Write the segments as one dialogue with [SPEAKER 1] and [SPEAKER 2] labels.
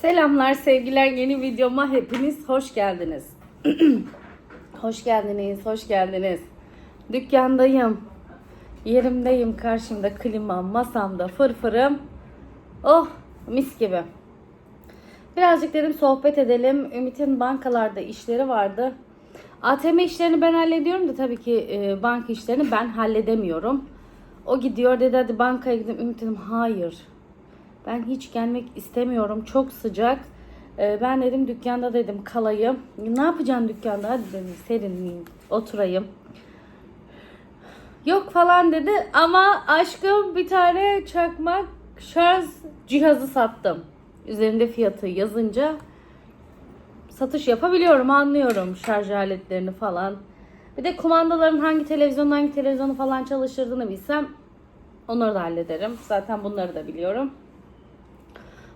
[SPEAKER 1] Selamlar sevgiler yeni videoma hepiniz hoş geldiniz. hoş geldiniz, hoş geldiniz. Dükkandayım. Yerimdeyim, karşımda klimam, masamda fırfırım. Oh, mis gibi. Birazcık dedim sohbet edelim. Ümit'in bankalarda işleri vardı. ATM işlerini ben hallediyorum da tabii ki e, banka işlerini ben halledemiyorum. O gidiyor dedi hadi bankaya gidin. Ümit dedim hayır. Ben hiç gelmek istemiyorum. Çok sıcak. Ee, ben dedim dükkanda dedim kalayım. Ne yapacağım dükkanda? Hadi dedim serinleyeyim. Oturayım. Yok falan dedi ama aşkım bir tane çakmak şarj cihazı sattım. Üzerinde fiyatı yazınca satış yapabiliyorum anlıyorum şarj aletlerini falan. Bir de kumandaların hangi televizyonun hangi televizyonu falan çalıştırdığını bilsem onları da hallederim. Zaten bunları da biliyorum.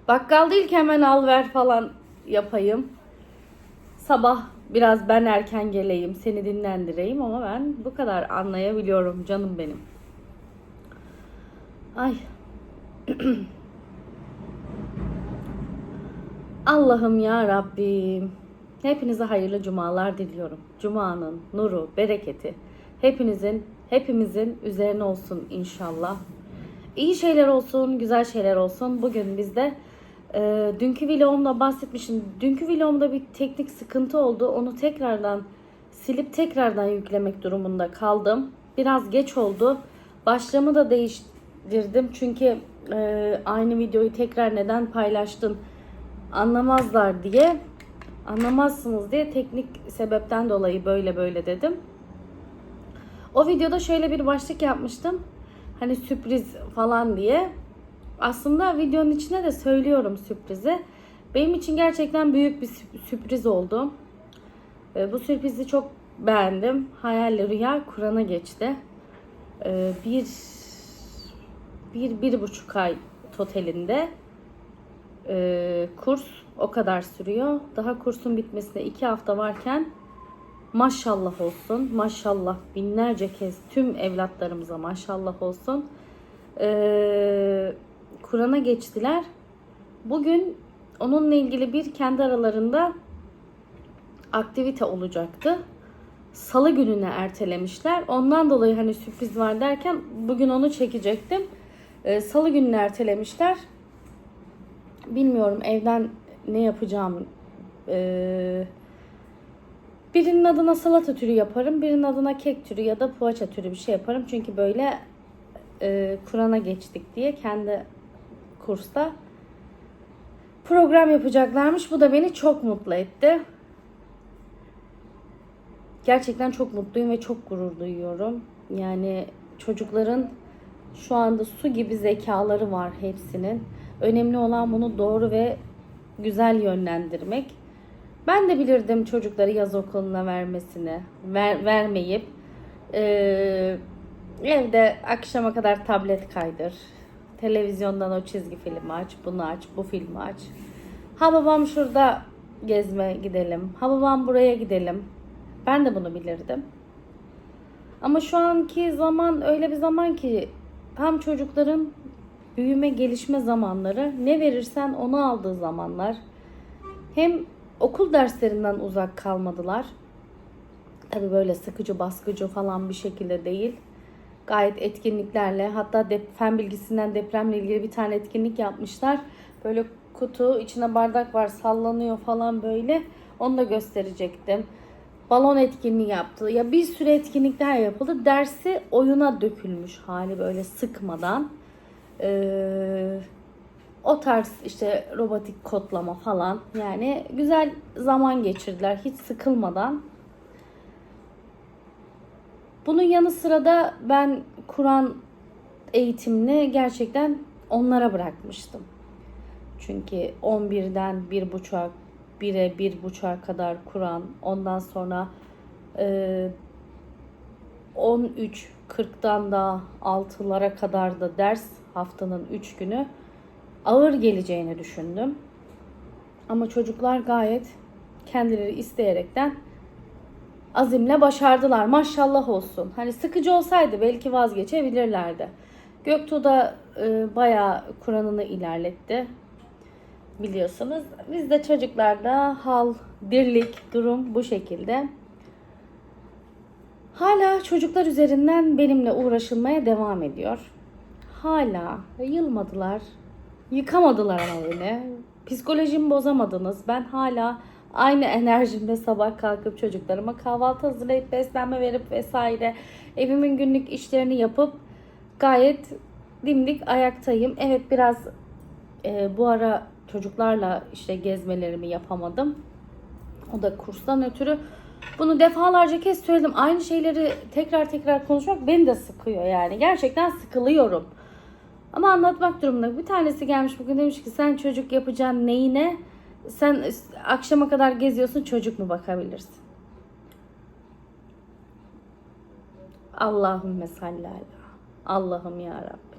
[SPEAKER 1] Bakkal değil ki hemen al ver falan yapayım. Sabah biraz ben erken geleyim, seni dinlendireyim ama ben bu kadar anlayabiliyorum canım benim. Ay. Allah'ım ya Rabbim. Hepinize hayırlı cumalar diliyorum. Cumanın nuru, bereketi hepinizin, hepimizin üzerine olsun inşallah. İyi şeyler olsun, güzel şeyler olsun. Bugün bizde e, dünkü vlogumda bahsetmişim. Dünkü vlogumda bir teknik sıkıntı oldu. Onu tekrardan silip tekrardan yüklemek durumunda kaldım. Biraz geç oldu. Başlığımı da değiştirdim. Çünkü e, aynı videoyu tekrar neden paylaştın anlamazlar diye anlamazsınız diye teknik sebepten dolayı böyle böyle dedim. O videoda şöyle bir başlık yapmıştım. Hani sürpriz falan diye. Aslında videonun içine de söylüyorum sürprizi. Benim için gerçekten büyük bir sü- sürpriz oldu. Ee, Bu sürprizi çok beğendim. Hayalle rüya Kur'an'a geçti. Ee, Bir, bir, bir buçuk ay totalinde ee, kurs o kadar sürüyor. Daha kursun bitmesine iki hafta varken maşallah olsun. Maşallah binlerce kez tüm evlatlarımıza maşallah olsun. Ee, Kur'an'a geçtiler. Bugün onunla ilgili bir kendi aralarında aktivite olacaktı. Salı gününe ertelemişler. Ondan dolayı hani sürpriz var derken bugün onu çekecektim. Ee, Salı gününe ertelemişler. Bilmiyorum evden ne yapacağım. Ee, birinin adına salata türü yaparım. Birinin adına kek türü ya da poğaça türü bir şey yaparım. Çünkü böyle e, Kur'an'a geçtik diye kendi kursta program yapacaklarmış. Bu da beni çok mutlu etti. Gerçekten çok mutluyum ve çok gurur duyuyorum. Yani çocukların şu anda su gibi zekaları var hepsinin. Önemli olan bunu doğru ve güzel yönlendirmek. Ben de bilirdim çocukları yaz okuluna vermesini, ver, vermeyip eee, evde akşama kadar tablet kaydır. Televizyondan o çizgi filmi aç, bunu aç, bu filmi aç. Ha babam şurada gezme gidelim. Ha babam buraya gidelim. Ben de bunu bilirdim. Ama şu anki zaman öyle bir zaman ki tam çocukların büyüme gelişme zamanları ne verirsen onu aldığı zamanlar. Hem okul derslerinden uzak kalmadılar. Tabii böyle sıkıcı baskıcı falan bir şekilde değil. Gayet etkinliklerle hatta dep- fen bilgisinden depremle ilgili bir tane etkinlik yapmışlar. Böyle kutu içine bardak var sallanıyor falan böyle. Onu da gösterecektim. Balon etkinliği yaptı. Ya bir sürü etkinlikler yapıldı. Dersi oyuna dökülmüş hali böyle sıkmadan. Ee, o tarz işte robotik kodlama falan yani güzel zaman geçirdiler hiç sıkılmadan. Bunun yanı sıra da ben Kur'an eğitimini gerçekten onlara bırakmıştım. Çünkü 11'den 1.5'a 1'e 1.5'a kadar Kur'an ondan sonra e, 13 40'dan da 6'lara kadar da ders haftanın 3 günü ağır geleceğini düşündüm. Ama çocuklar gayet kendileri isteyerekten azimle başardılar. Maşallah olsun. Hani sıkıcı olsaydı belki vazgeçebilirlerdi. Göktuğ da e, bayağı Kur'an'ını ilerletti. biliyorsunuz. Bizde çocuklarda hal, dirlik, durum bu şekilde. Hala çocuklar üzerinden benimle uğraşılmaya devam ediyor. Hala yılmadılar, yıkamadılar ama beni. Psikolojimi bozamadınız. Ben hala aynı enerjimde sabah kalkıp çocuklarıma kahvaltı hazırlayıp beslenme verip vesaire evimin günlük işlerini yapıp gayet dimdik ayaktayım. Evet biraz e, bu ara çocuklarla işte gezmelerimi yapamadım. O da kurstan ötürü. Bunu defalarca kez söyledim. Aynı şeyleri tekrar tekrar konuşmak beni de sıkıyor yani. Gerçekten sıkılıyorum. Ama anlatmak durumunda. Bir tanesi gelmiş bugün demiş ki sen çocuk yapacaksın neyine? Sen akşama kadar geziyorsun çocuk mu bakabilirsin? Allahümme salli. Allah'ım ya Rabbi.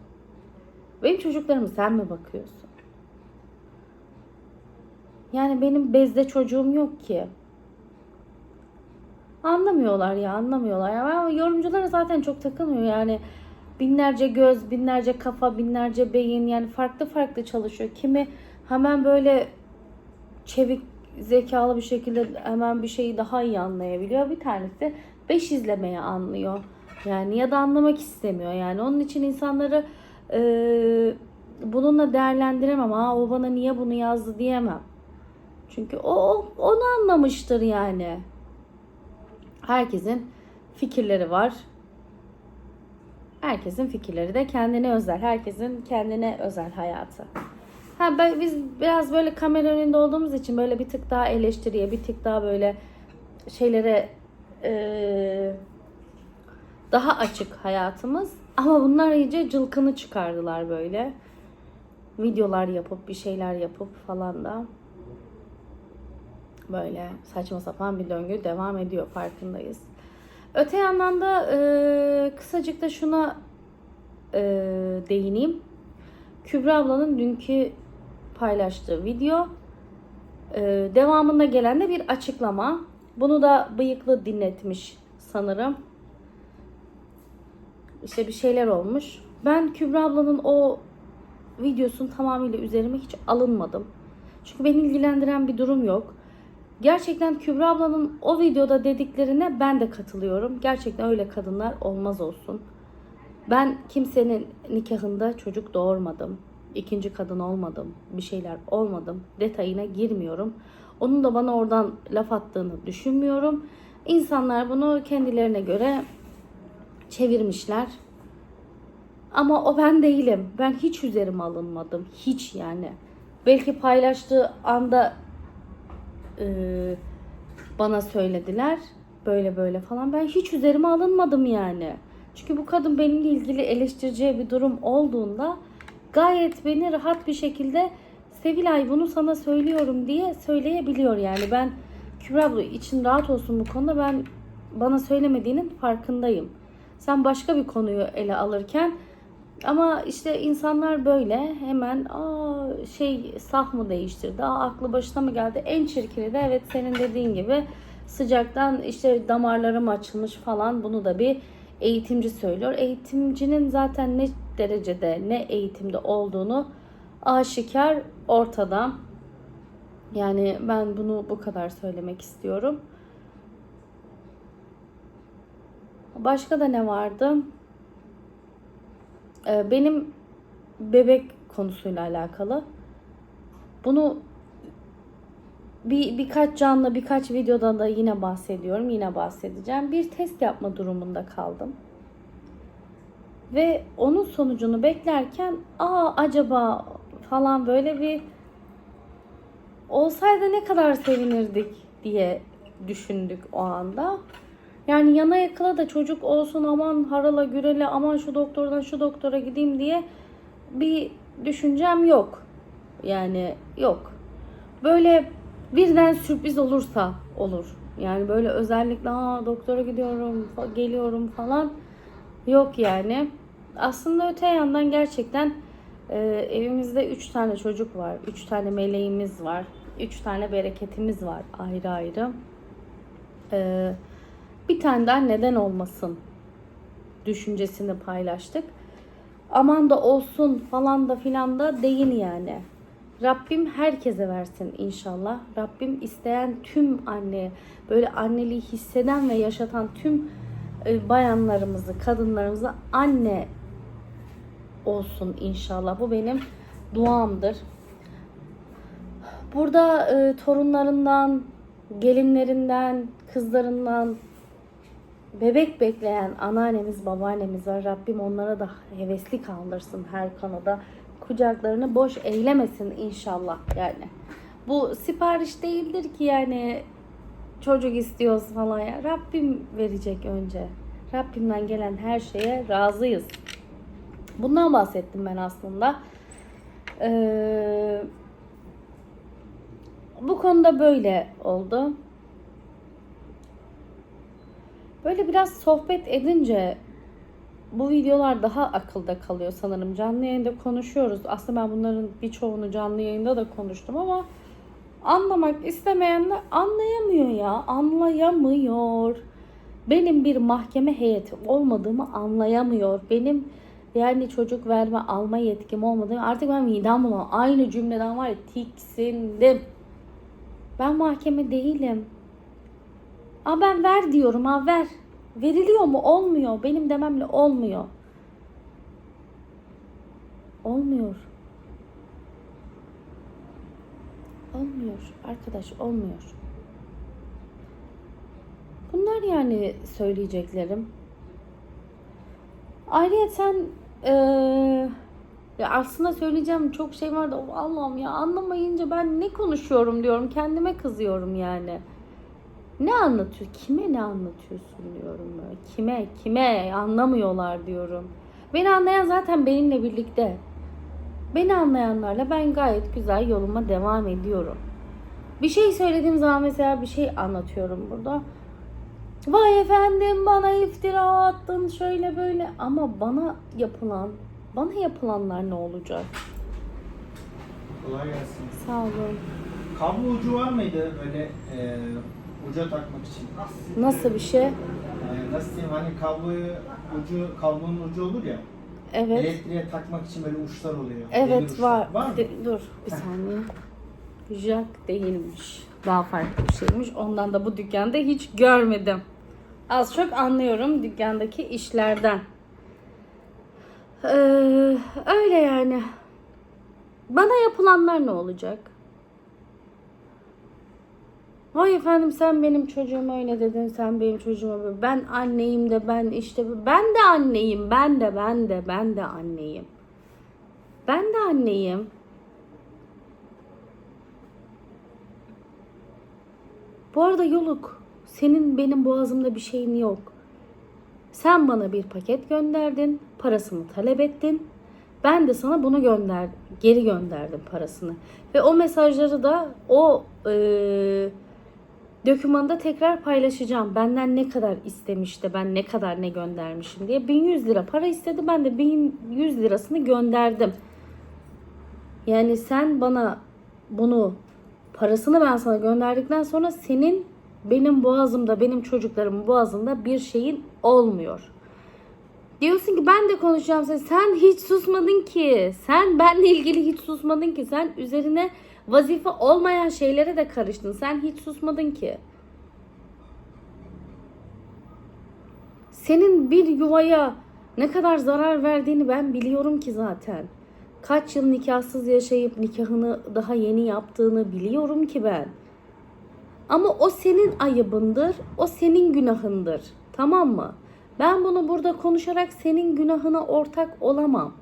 [SPEAKER 1] Benim çocuklarımı sen mi bakıyorsun? Yani benim bezde çocuğum yok ki. Anlamıyorlar ya anlamıyorlar. Ya yorumculara zaten çok takılmıyor yani. Binlerce göz, binlerce kafa, binlerce beyin yani farklı farklı çalışıyor. Kimi hemen böyle çevik zekalı bir şekilde hemen bir şeyi daha iyi anlayabiliyor. Bir tanesi beş izlemeye anlıyor. Yani ya da anlamak istemiyor. Yani onun için insanları e, bununla değerlendiremem. Ha o bana niye bunu yazdı diyemem. Çünkü o onu anlamıştır yani. Herkesin fikirleri var. Herkesin fikirleri de kendine özel. Herkesin kendine özel hayatı. Ha ben, biz biraz böyle kamera önünde olduğumuz için böyle bir tık daha eleştiriye, bir tık daha böyle şeylere eee, daha açık hayatımız. Ama bunlar iyice cılkını çıkardılar böyle. Videolar yapıp bir şeyler yapıp falan da böyle saçma sapan bir döngü devam ediyor farkındayız. Öte yandan da e, kısacık da şuna e, değineyim. Kübra ablanın dünkü paylaştığı video e, devamında gelen de bir açıklama. Bunu da bıyıklı dinletmiş sanırım. İşte bir şeyler olmuş. Ben Kübra ablanın o videosun tamamıyla üzerime hiç alınmadım. Çünkü beni ilgilendiren bir durum yok. Gerçekten Kübra ablanın o videoda dediklerine ben de katılıyorum. Gerçekten öyle kadınlar olmaz olsun. Ben kimsenin nikahında çocuk doğurmadım. İkinci kadın olmadım. Bir şeyler olmadım. Detayına girmiyorum. Onun da bana oradan laf attığını düşünmüyorum. İnsanlar bunu kendilerine göre çevirmişler. Ama o ben değilim. Ben hiç üzerime alınmadım. Hiç yani. Belki paylaştığı anda e, bana söylediler. Böyle böyle falan. Ben hiç üzerime alınmadım yani. Çünkü bu kadın benimle ilgili eleştireceği bir durum olduğunda gayet beni rahat bir şekilde Sevilay bunu sana söylüyorum diye söyleyebiliyor yani. Ben Kübra abla için rahat olsun bu konuda ben bana söylemediğinin farkındayım. Sen başka bir konuyu ele alırken ama işte insanlar böyle hemen aa şey saf mı değiştirdi, aa aklı başına mı geldi? En çirkini de evet senin dediğin gibi sıcaktan işte damarlarım açılmış falan bunu da bir eğitimci söylüyor. Eğitimcinin zaten ne derecede ne eğitimde olduğunu aşikar ortada. Yani ben bunu bu kadar söylemek istiyorum. Başka da ne vardı? Ee, benim bebek konusuyla alakalı. Bunu bir birkaç canlı birkaç videoda da yine bahsediyorum. Yine bahsedeceğim. Bir test yapma durumunda kaldım. Ve onun sonucunu beklerken aa acaba falan böyle bir olsaydı ne kadar sevinirdik diye düşündük o anda. Yani yana yakala da çocuk olsun aman harala gürele aman şu doktordan şu doktora gideyim diye bir düşüncem yok. Yani yok. Böyle birden sürpriz olursa olur. Yani böyle özellikle Aa, doktora gidiyorum, geliyorum falan yok yani. Aslında öte yandan gerçekten e, evimizde 3 tane çocuk var. 3 tane meleğimiz var. 3 tane bereketimiz var ayrı ayrı. E, bir tane daha neden olmasın düşüncesini paylaştık. Aman da olsun falan da filan da değil yani. Rabbim herkese versin inşallah. Rabbim isteyen tüm anne, böyle anneliği hisseden ve yaşatan tüm bayanlarımızı, kadınlarımızı anne olsun inşallah. Bu benim duamdır. Burada e, torunlarından, gelinlerinden, kızlarından bebek bekleyen anneannemiz, babaannemiz var. Rabbim onlara da hevesli kaldırsın her konuda. Kucaklarını boş eylemesin inşallah yani. Bu sipariş değildir ki yani çocuk istiyoruz falan ya. Rabbim verecek önce. Rabbimden gelen her şeye razıyız. Bundan bahsettim ben aslında. Ee, bu konuda böyle oldu. Böyle biraz sohbet edince bu videolar daha akılda kalıyor sanırım. Canlı yayında konuşuyoruz. Aslında ben bunların birçoğunu canlı yayında da konuştum ama anlamak istemeyenler anlayamıyor ya. Anlayamıyor. Benim bir mahkeme heyeti olmadığımı anlayamıyor. Benim yani çocuk verme alma yetkim olmadığını artık ben midem bulan aynı cümleden var ya tiksindim. Ben mahkeme değilim. Aa ben ver diyorum ha ver. Veriliyor mu? Olmuyor. Benim dememle olmuyor. Olmuyor. Olmuyor arkadaş olmuyor. Bunlar yani söyleyeceklerim. Ayrıyeten ya aslında söyleyeceğim çok şey var da "Of Allah'ım ya anlamayınca ben ne konuşuyorum diyorum. Kendime kızıyorum yani. Ne anlatıyor? Kime ne anlatıyorsun diyorum böyle. Kime? Kime? Anlamıyorlar diyorum. Beni anlayan zaten benimle birlikte. Beni anlayanlarla ben gayet güzel yoluma devam ediyorum. Bir şey söylediğim zaman mesela bir şey anlatıyorum burada. Vay efendim bana iftira attın şöyle böyle ama bana yapılan bana yapılanlar ne olacak?
[SPEAKER 2] Kolay gelsin.
[SPEAKER 1] Sağ olun.
[SPEAKER 2] Kablo ucu var mıydı böyle e, uca takmak için?
[SPEAKER 1] Nasıl bir şey?
[SPEAKER 2] E, nasıl diyeyim hani kabloyu ucu kablonun ucu olur ya.
[SPEAKER 1] Evet.
[SPEAKER 2] Elektriğe takmak için böyle uçlar oluyor. demir
[SPEAKER 1] Evet
[SPEAKER 2] uçlar.
[SPEAKER 1] var.
[SPEAKER 2] Var mı?
[SPEAKER 1] De- dur bir saniye. Jack değilmiş. Daha farklı bir şeymiş. Ondan da bu dükkanda hiç görmedim. Az çok anlıyorum dükkandaki işlerden. Ee, öyle yani. Bana yapılanlar ne olacak? Vay efendim sen benim çocuğuma öyle dedin, sen benim çocuğuma böyle. Ben anneyim de ben işte ben de anneyim, ben de ben de ben de anneyim. Ben de anneyim. Bu arada Yoluk, senin benim boğazımda bir şeyin yok. Sen bana bir paket gönderdin, parasını talep ettin. Ben de sana bunu gönder, geri gönderdim parasını. Ve o mesajları da o eee dokümanda tekrar paylaşacağım. Benden ne kadar istemişti, ben ne kadar ne göndermişim diye. 1100 lira para istedi, ben de 1100 lirasını gönderdim. Yani sen bana bunu parasını ben sana gönderdikten sonra senin benim boğazımda, benim çocuklarımın boğazında bir şeyin olmuyor. Diyorsun ki ben de konuşacağım sen. Sen hiç susmadın ki. Sen benle ilgili hiç susmadın ki. Sen üzerine vazife olmayan şeylere de karıştın. Sen hiç susmadın ki. Senin bir yuvaya ne kadar zarar verdiğini ben biliyorum ki zaten. Kaç yıl nikahsız yaşayıp nikahını daha yeni yaptığını biliyorum ki ben. Ama o senin ayıbındır, o senin günahındır. Tamam mı? Ben bunu burada konuşarak senin günahına ortak olamam.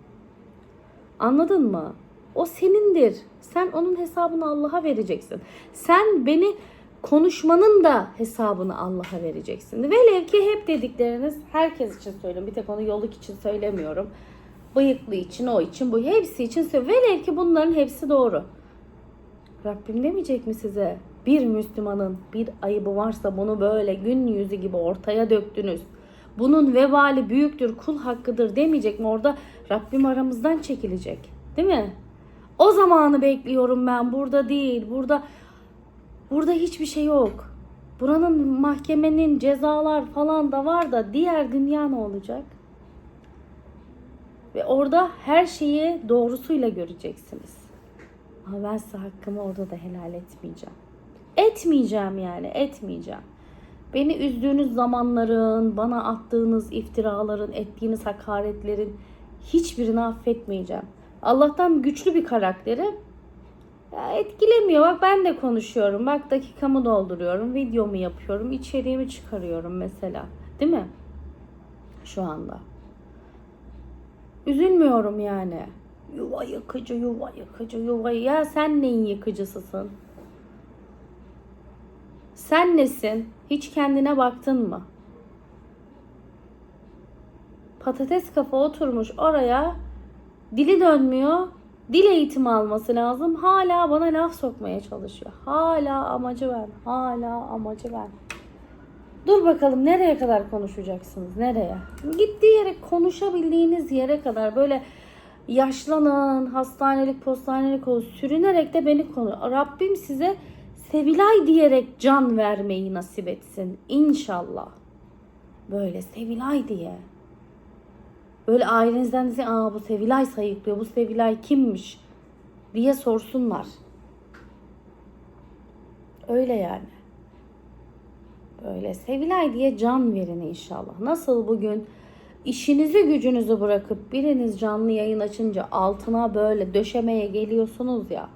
[SPEAKER 1] Anladın mı? O senindir. Sen onun hesabını Allah'a vereceksin. Sen beni konuşmanın da hesabını Allah'a vereceksin. Velev ki hep dedikleriniz herkes için söylüyorum. Bir tek onu yoluk için söylemiyorum. Bıyıklı için, o için, bu hepsi için söylüyorum. Velev ki bunların hepsi doğru. Rabbim demeyecek mi size? Bir Müslümanın bir ayıbı varsa bunu böyle gün yüzü gibi ortaya döktünüz. Bunun vebali büyüktür, kul hakkıdır demeyecek mi? Orada Rabbim aramızdan çekilecek. Değil mi? O zamanı bekliyorum ben. Burada değil. Burada burada hiçbir şey yok. Buranın mahkemenin cezalar falan da var da diğer dünya ne olacak? Ve orada her şeyi doğrusuyla göreceksiniz. Ama ben size hakkımı orada da helal etmeyeceğim. Etmeyeceğim yani etmeyeceğim. Beni üzdüğünüz zamanların, bana attığınız iftiraların, ettiğiniz hakaretlerin hiçbirini affetmeyeceğim. Allah'tan güçlü bir karakteri ya etkilemiyor. Bak ben de konuşuyorum. Bak dakikamı dolduruyorum. Videomu yapıyorum. içeriğimi çıkarıyorum mesela. Değil mi? Şu anda. Üzülmüyorum yani. Yuva yıkıcı, yuva yıkıcı, yuva. Ya sen neyin yıkıcısısın? Sen nesin? Hiç kendine baktın mı? Patates kafa oturmuş oraya dili dönmüyor. Dil eğitimi alması lazım. Hala bana laf sokmaya çalışıyor. Hala amacı ben. Hala amacı ben. Dur bakalım nereye kadar konuşacaksınız? Nereye? Gittiği yere konuşabildiğiniz yere kadar böyle yaşlanın, hastanelik, postanelik olun, sürünerek de beni konu. Rabbim size Sevilay diyerek can vermeyi nasip etsin. İnşallah. Böyle Sevilay diye. Böyle ailenizden de aa bu Sevilay sayıklıyor, bu Sevilay kimmiş diye sorsunlar. Öyle yani. Böyle Sevilay diye can verin inşallah. Nasıl bugün işinizi gücünüzü bırakıp biriniz canlı yayın açınca altına böyle döşemeye geliyorsunuz ya.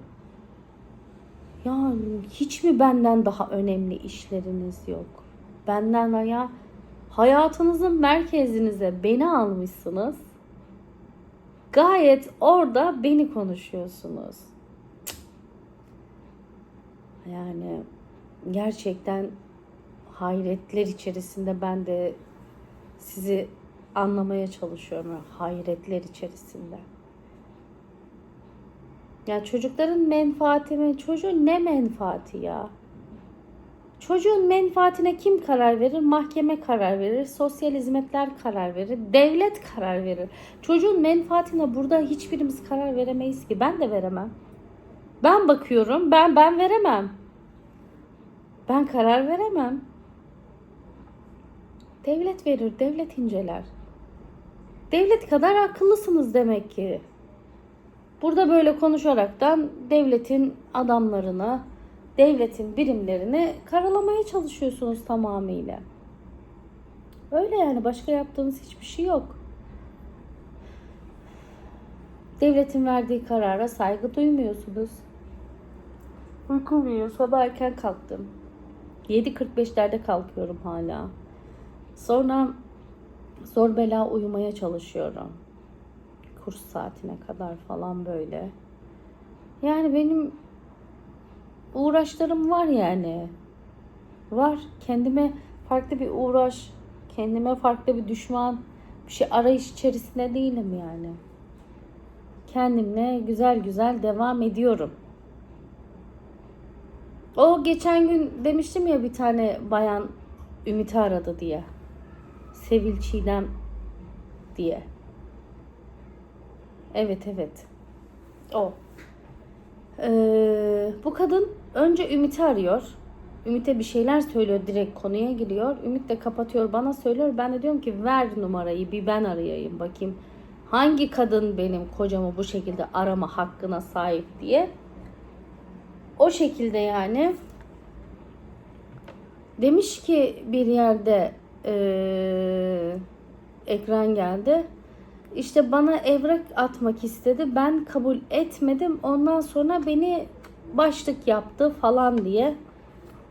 [SPEAKER 1] Ya hiç mi benden daha önemli işleriniz yok? Benden ya hayatınızın merkezinize beni almışsınız. Gayet orada beni konuşuyorsunuz. Yani gerçekten hayretler içerisinde ben de sizi anlamaya çalışıyorum. Hayretler içerisinde. Ya çocukların menfaati mi? Çocuğun ne menfaati ya? Çocuğun menfaatine kim karar verir? Mahkeme karar verir, sosyal hizmetler karar verir, devlet karar verir. Çocuğun menfaatine burada hiçbirimiz karar veremeyiz ki. Ben de veremem. Ben bakıyorum, ben ben veremem. Ben karar veremem. Devlet verir, devlet inceler. Devlet kadar akıllısınız demek ki. Burada böyle konuşaraktan devletin adamlarını, devletin birimlerini karalamaya çalışıyorsunuz tamamıyla. Öyle yani başka yaptığınız hiçbir şey yok. Devletin verdiği karara saygı duymuyorsunuz. Uykum uyuyor. Sabah erken kalktım. 7.45'lerde kalkıyorum hala. Sonra zor bela uyumaya çalışıyorum. Kurs saatine kadar falan böyle. Yani benim uğraşlarım var yani. Var. Kendime farklı bir uğraş, kendime farklı bir düşman, bir şey arayış içerisinde değilim yani. Kendimle güzel güzel devam ediyorum. O geçen gün demiştim ya bir tane bayan Ümit'i aradı diye. Sevil Çiğdem diye. Evet evet. O. Ee, bu kadın önce Ümit'i arıyor. Ümit'e bir şeyler söylüyor direkt konuya giriyor. Ümit de kapatıyor bana söylüyor. Ben de diyorum ki ver numarayı bir ben arayayım bakayım. Hangi kadın benim kocamı bu şekilde arama hakkına sahip diye. O şekilde yani demiş ki bir yerde eee, ekran geldi. İşte bana evrak atmak istedi. Ben kabul etmedim. Ondan sonra beni başlık yaptı falan diye.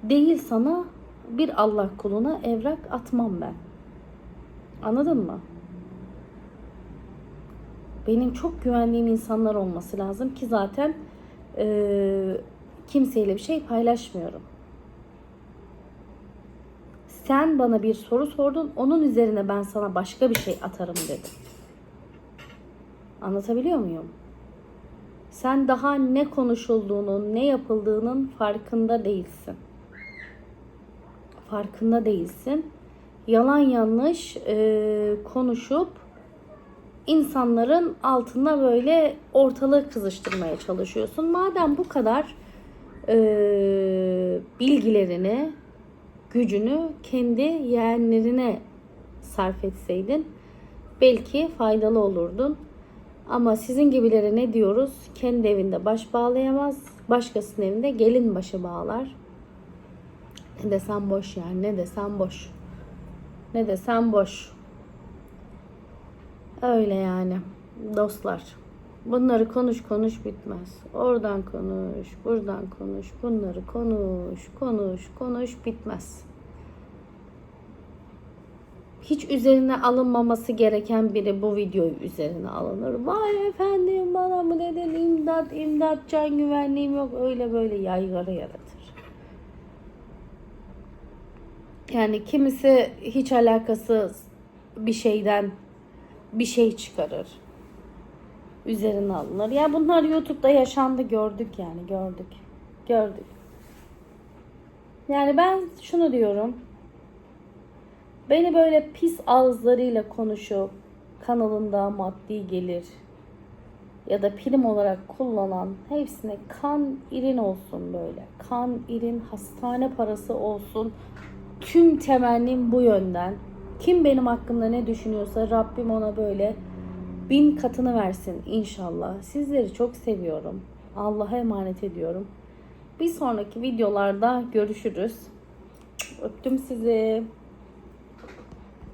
[SPEAKER 1] Değil sana bir Allah kuluna evrak atmam ben. Anladın mı? Benim çok güvendiğim insanlar olması lazım ki zaten eee, kimseyle bir şey paylaşmıyorum. Sen bana bir soru sordun, onun üzerine ben sana başka bir şey atarım dedim. Anlatabiliyor muyum? Sen daha ne konuşulduğunun, ne yapıldığının farkında değilsin. Farkında değilsin. Yalan yanlış e, konuşup insanların altına böyle ortalığı kızıştırmaya çalışıyorsun. Madem bu kadar e, bilgilerini, gücünü kendi yeğenlerine sarf etseydin belki faydalı olurdun. Ama sizin gibilere ne diyoruz? Kendi evinde baş bağlayamaz, başkasının evinde gelin başı bağlar. Ne desem boş yani, ne desem boş. Ne desem boş. Öyle yani dostlar. Bunları konuş konuş bitmez. Oradan konuş, buradan konuş, bunları konuş, konuş, konuş bitmez. Hiç üzerine alınmaması gereken biri bu videoyu üzerine alınır. Vay efendim bana mı dedin imdat imdat can güvenliğim yok öyle böyle yaygara yaratır. Yani kimisi hiç alakasız bir şeyden bir şey çıkarır. Üzerine alınır. Ya bunlar YouTube'da yaşandı gördük yani gördük. Gördük. Yani ben şunu diyorum. Beni böyle pis ağızlarıyla konuşup kanalında maddi gelir ya da prim olarak kullanan hepsine kan irin olsun böyle. Kan irin hastane parası olsun. Tüm temennim bu yönden. Kim benim hakkımda ne düşünüyorsa Rabbim ona böyle bin katını versin inşallah. Sizleri çok seviyorum. Allah'a emanet ediyorum. Bir sonraki videolarda görüşürüz. Öptüm sizi.